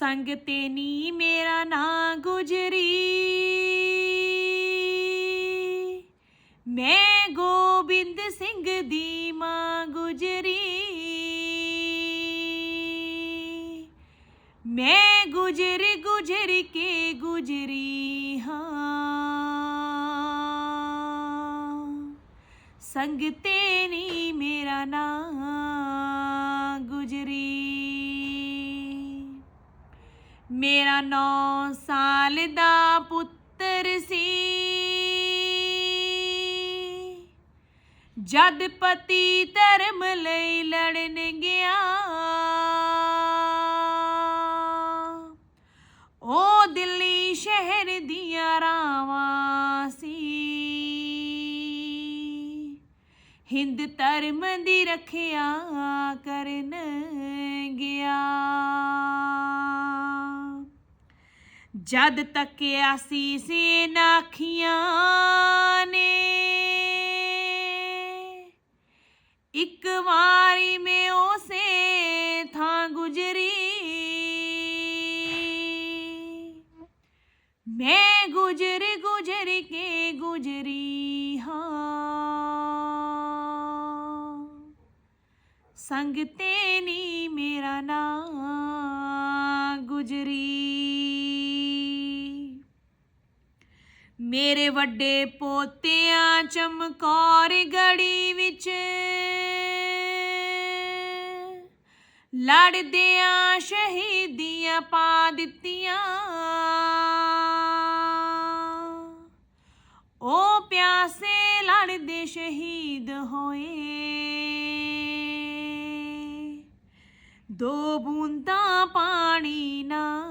संग तेनी मेरा ना गुजरी। मैं गोबिंद सिंह दी माँ गुजरी। मैं गुजर गुजर के गुजरी हाँ। संग तेनी मेरा ना ਮੇਰਾ ਨੌ ਸਾਲ ਦਾ ਪੁੱਤਰ ਸੀ। ਜਦ ਪਤੀ ਧਰਮ ਲਈ ਲੜਨ ਗਿਆ, ਉਹ ਦਿੱਲੀ ਸ਼ਹਿਰ ਦੀਆਂ ਰਾਵਾਂ ਸੀ। ਹਿੰਦ ਧਰਮ ਦੀ ਰੱਖਿਆ ਕਰਨ ਗਿਆ। ਜਦ ਤੱਕਿਆ ਸੀ ਸੇਨਾ ਅੱਖੀਆਂ ਨੇ ਇੱਕ ਵਾਰੀ ਮੈਂ ਉਸੇ ਥਾਂ ਗੁਜਰੀ ਮੈਂ ਗੁਜਰ ਗੁਜਰ ਕੇ ਗੁਜਰੀ ਹਾਂ ਸੰਗ ਤੇ ਨੀ ਮੇਰਾ ਨਾਂ ਗੁਜਰੀ ਮੇਰੇ ਵੱਡੇ ਪੋਤਿਆਂ ਚਮਕੌਰ ਗੜੀ ਵਿੱਚ। ਲੜਦਿਆਂ ਸ਼ਹੀਦੀਆਂ ਪਾ ਦਿੱਤੀਆਂ। ਉਹ ਪਿਆਸੇ ਲੜਦੇ ਸ਼ਹੀਦ ਹੋਏ। ਦੋ ਬੂੰਦਾਂ ਪਾਣੀ ਨਾ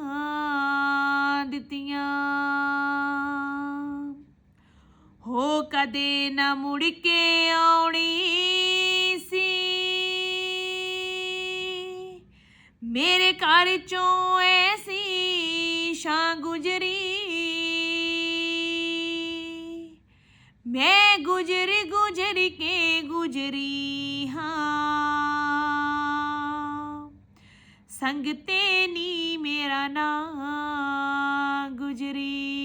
ਕਦੇ ਨਾ ਮੁੜ ਕੇ ਆਉਣੀ ਸੀ ਮੇਰੇ ਘਰ ਚੋਂ ਐਸੀ ਸ਼ਾਂ ਗੁਜਰੀ ਮੈਂ ਗੁਜਰ ਗੁਜਰ ਕੇ ਗੁਜਰੀ ਹਾਂ ਸੰਗ ਤੇ ਨੀ ਮੇਰਾ ਨਾਂ ਗੁਜਰੀ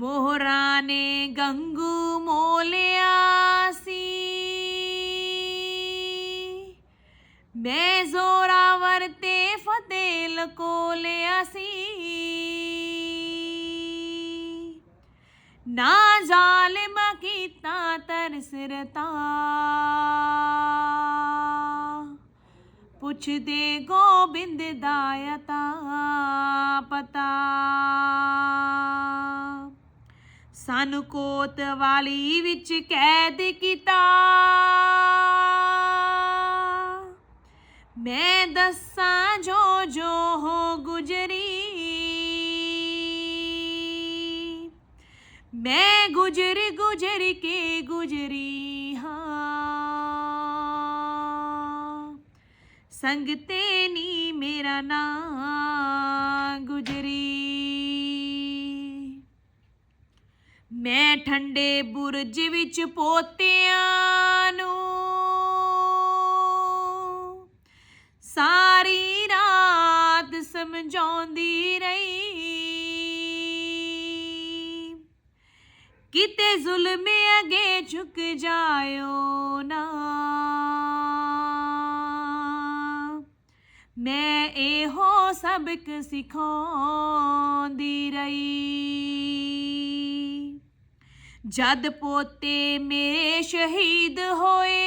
ਮੋਹਰਾ ਨੇ ਗੰਗੂ ਮੋਲਿਆ ਸੀ। ਮੈਂ ਜ਼ੋਰਾਵਰ ਤੇ ਫਤਿਹ ਲਕੋਲਿਆ ਸੀ। ਨਾ ਜ਼ਾਲਿਮ ਕੀਤਾ ਤਰਸਰਤਾ ਪੁੱਛਦੇ ਗੋਬਿੰਦ ਦਾਇਤਾ ਪਤਾ। ਸਾਨੂੰ ਕੋਤਵਾਲੀ ਵਿੱਚ ਕੈਦ ਕੀਤਾ। ਮੈਂ ਦੱਸਾਂ ਜੋ ਜੋ ਹੋ ਗੁਜਰੀ। ਮੈਂ ਗੁਜਰ ਗੁਜਰ ਕੇ ਗੁਜਰੀ ਹਾਂ। ਸੰਗ ਤੇ ਨੀ ਮੇਰਾ ਨਾਂ। ਮੈਂ ਠੰਡੇ ਬੁਰਜ ਵਿੱਚ ਪੋਤਿਆਂ ਨੂੰ ਸਾਰੀ ਰਾਤ ਸਮਝਾਉਂਦੀ ਰਹੀ। ਕਿਤੇ ਜ਼ੁਲਮ ਅਗੇ ਝੁਕ ਜਾਇਓ ਨਾ। ਮੈਂ ਇਹੋ ਸਬਕ ਸਿਖਾਉਂਦੀ ਰਹੀ। ਜਦ ਪੋਤੇ ਮੇਰੇ ਸ਼ਹੀਦ ਹੋਏ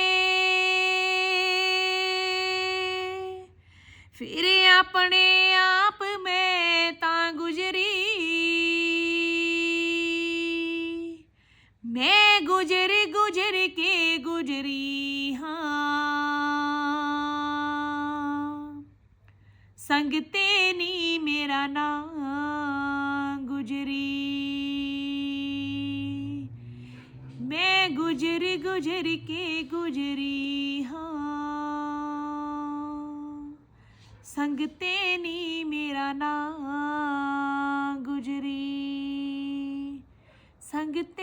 ਫਿਰ ਆਪਣੇ ਆਪ ਮੈਂ ਤਾਂ ਗੁਜਰੀ ਮੈਂ ਗੁਜਰ ਗੁਜਰ ਕੇ ਗੁਜਰੀ ਹਾਂ ਸੰਗ ਤੇ ਨੀ ਮੇਰਾ ਨਾਂ ਗੁਜਰੀ ਮੈਂ ਗੁਜ਼ਰ ਗੁਜ਼ਰ ਕੇ ਗੁਜ਼ਰੀ ਹਾਂ। ਸੰਗ ਤੇ ਨੀ ਮੇਰਾ ਨਾਂ ਗੁਜ਼ਰੀ। ਸੰਗ ਤੇ